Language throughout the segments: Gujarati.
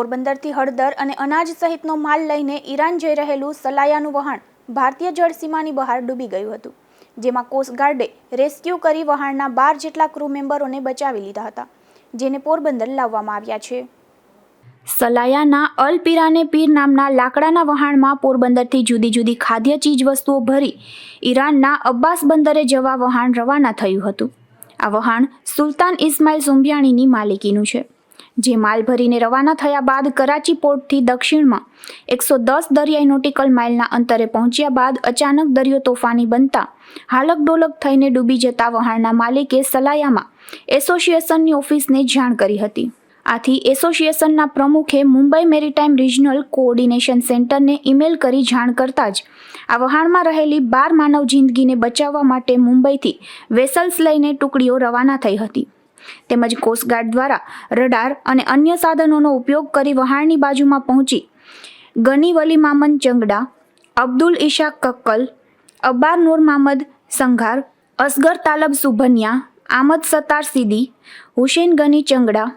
પોરબંદરથી હળદર અને અનાજ સહિતનો માલ લઈને ઈરાન જઈ રહેલું સલાયાનું વહાણ ભારતીય જળસીમાની બહાર ડૂબી ગયું હતું, જેમાં કોસ્ટગાર્ડે રેસ્ક્યુ કરી વહાણના બાર જેટલા ક્રૂ મેમ્બરોને બચાવી લીધા હતા, જેને પોરબંદર લાવવામાં આવ્યા છે. સલાયાના અલ પીરાને પીર નામના લાકડાના વહાણમાં પોરબંદરથી જુદી જુદી ખાદ્ય ચીજવસ્તુઓ ભરી ઈરાનના અબ્બાસ બંદરે જવા વહાણ રવાના થયું હતું. આ વહાણ સુલતાન ઇસ્માઇલ સુંભિયાણીની માલિકીનું છે. જે માલ ભરીને રવાના થયા બાદ કરાચી પોર્ટથી દક્ષિણમાં એકસો દસ દરિયાઈ નોટિકલ માઇલના અંતરે પહોંચ્યા બાદ અચાનક દરિયો તોફાની બનતા હાલક ડોલક થઈને ડૂબી જતા વહાણના માલિકે સલાયામાં એસોસિએશનની ઓફિસને જાણ કરી હતી. આથી એસોસિએશનના પ્રમુખે મુંબઈ મેરીટાઈમ રિજનલ કોઓર્ડિનેશન સેન્ટરને ઈમેલ કરી જાણ કરતાં જ આ વહાણમાં રહેલી બાર માનવ જિંદગીને બચાવવા માટે મુંબઈથી વેસલ્સ લઈને ટુકડીઓ રવાના થઈ હતી. તેમજ કોસ્ટગાર્ડ દ્વારા રડાર અને અન્ય સાધનોનો ઉપયોગ કરી વહાણની બાજુમાં પહોંચી. ગની વલી મામન ચંગડા, અબ્દુલ ઈશા કક્કલ, અબ્બાર નૂર મામદ સંઘાર, અસગર તાલબ સુભન્યા, આમદ સત્તાર સીદી, હુસેન ગની ચંગડા,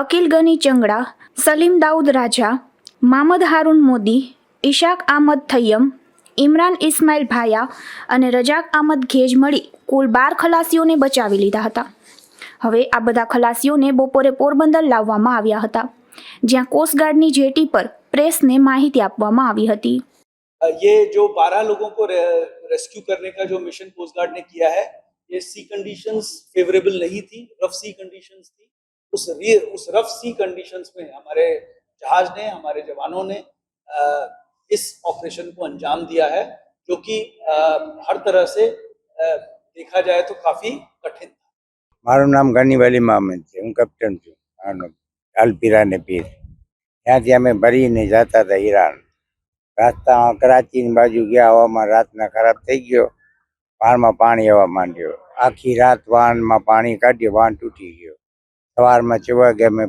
અકિલ ગની ચંગડા, સલીમ દાઉદ રાજા, મામદ હારૂન મોદી ઇશાક આમદ થૈયમ ઇમરાન ઇસ્માઇલ ભાયા અને રજાક આમદ ઘેજ મળી કુલ બાર ખલાસીઓને બચાવી લીધા હતા. હવે આ બધા ખલાસીઓને બપોરે પોરબંદર લાવવામાં આવ્યા હતા જ્યાં કોસ્ટગાર્ડની જેટી પર પ્રેસને માહિતી આપવામાં આવી હતી ये जो बारह लोगों को रे- रेस्क्यू करने का जो मिशन कोस्ट गार्ड ने किया है ये सी कंडीशंस फेवरेबल नहीं थी रफ सी कंडीशंस थी उस री- उस रफ सी कंडीशंस में हमारे जहाज ने हमारे जवानों ने अ, इस ऑपरेशन को अंजाम दिया है जो कि अ, हर तरह से अ, देखा जाए तो काफी कठिन था મારું નામ ગનીવલી મામદ છે. હું કેપ્ટન છું. આનો અલપીરાને પીર. ત્યાંથી અમે ભરીને જતા હતા ઈરાન. રાસ્તામાં કરાચીની બાજુ ગયા, હવામાં રાતના ખરાબ થઈ ગયો. વાનમાં પાણી આવવા માંડ્યો. આખી રાત વાનમાં પાણી કાઢ્યું, વાન તૂટી ગયો. સવારમાં ચવા ગયા અમે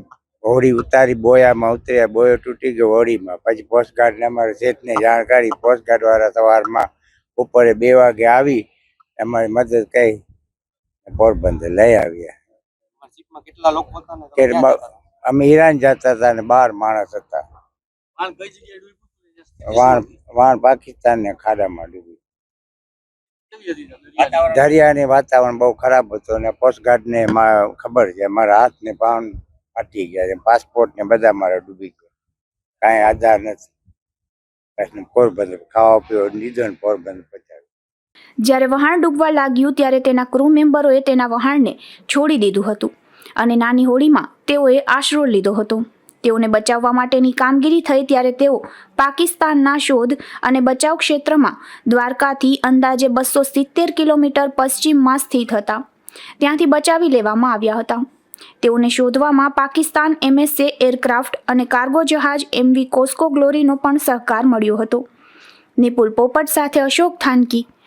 હોળી ઉતારી, બોયામાં ઉતર્યા. બોયો તૂટી ગયો હોળીમાં પછી પોસ્ટગાર્ડને અમારે શેઠને જાણ કરી. પોસ્ટગાર્ડવાળા સવારમાં બપોરે બે વાગે આવી. અમારી મદદ કરી. પોરબંદર લઈ આવ્યા કેટલા લોકો હતા? અમે ઈરાન જતા હતા ને બાર માણસ હતા. વાણ? વાણ પાકિસ્તાન ને ખાડામાં ડૂબી. દરિયાની? વાતાવરણ? બહુ ખરાબ હતું અને કોસ્ટગાર્ડ ને મા- ખબર છે મારા હાથ ને પાન ફાટી ગયા છે પાસપોર્ટ ને બધા મારા ડૂબી ગયા. કાંઈ આધાર નથી. પછી પોરબંદર ખાવા પીવો લીધો ને પોરબંદર પચાવ્યું જ્યારે વહાણ ડૂબવા લાગ્યું ત્યારે તેના ક્રૂ મેમ્બરોએ તેના વહાણને છોડી દીધું હતું અને નાની હોડીમાં તેઓએ આશરો લીધો હતો. તેઓને બચાવવા માટેની કામગીરી થઈ ત્યારે તેઓ પાકિસ્તાનના શોધ અને બચાવ ક્ષેત્રમાં દ્વારકાથી અંદાજે બસો સિત્તેર કિલોમીટર પશ્ચિમમાં સ્થિત હતા. ત્યાંથી બચાવી લેવામાં આવ્યા હતા. તેઓને શોધવામાં પાકિસ્તાન એમએસએ એરક્રાફ્ટ અને કાર્ગો જહાજ એમવી કોસ્કો ગ્લોરીનો પણ સહકાર મળ્યો હતો. નિપુલ પોપટ સાથે અશોક થાનકી